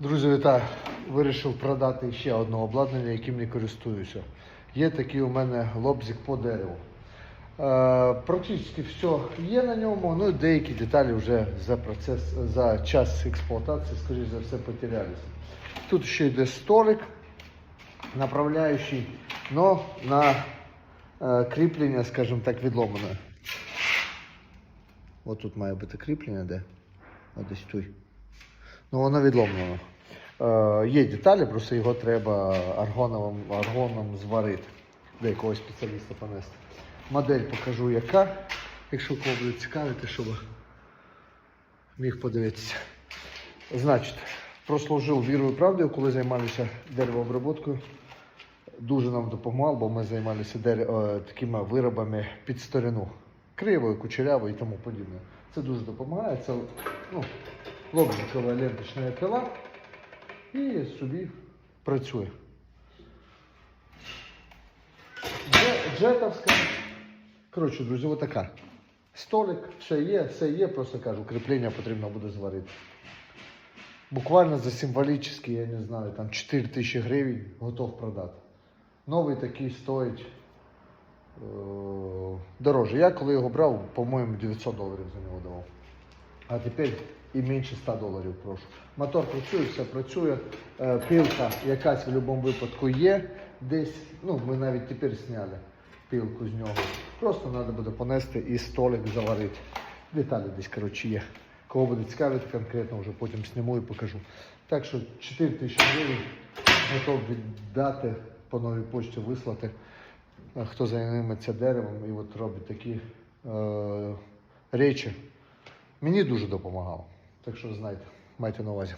Друзі, вітаю! Вирішив продати ще одне обладнання, яким не користуюся. Є такий у мене лобзик по дереву. Е, практично все є на ньому, ну і деякі деталі вже за процес, за час експлуатації, скоріш за все, потерялися. Тут ще йде столик, направляючий, но на е, кріплення, скажімо так, відломане. Ось тут має бути кріплення, де? Ось десь тут. Ну, воно відломлено. Е, є деталі, просто його треба аргоном, аргоном зварити. До якогось спеціаліста понести. Модель покажу яка, якщо кого буде цікавити, щоб міг подивитися. Значить, прослужив вірою і правдою, коли займалися деревооброботкою. Дуже нам допомагав, бо ми займалися е, такими виробами під сторіну. Кривою, кучерявою і тому подібне. Це дуже допомагає. Це ну, лобзикова ленточна пила і собі працює. Джетовська. Коротше, друзі, отака. Столик, все є, все є, просто кажу, кріплення потрібно буде зварити. Буквально за символічні, я не знаю, там 4 тисячі гривень готов продати. Новий такий стоїть е- дороже. Я коли його брав, по-моєму, 900 доларів за нього давав. А тепер і менше 100 доларів прошу. Мотор працює, все працює. Е, Пилка якась в будь-якому випадку є десь. Ну, ми навіть тепер зняли пилку з нього. Просто треба буде понести і столик заварити. Деталі десь, коротше, є. Кого буде цікавити конкретно, вже потім зніму і покажу. Так що 4 тисячі гривень готов віддати по новій почті вислати. Е, Хто займається деревом і от робить такі е, речі. Мені дуже допомагало. Так що знайте, майте на увазі.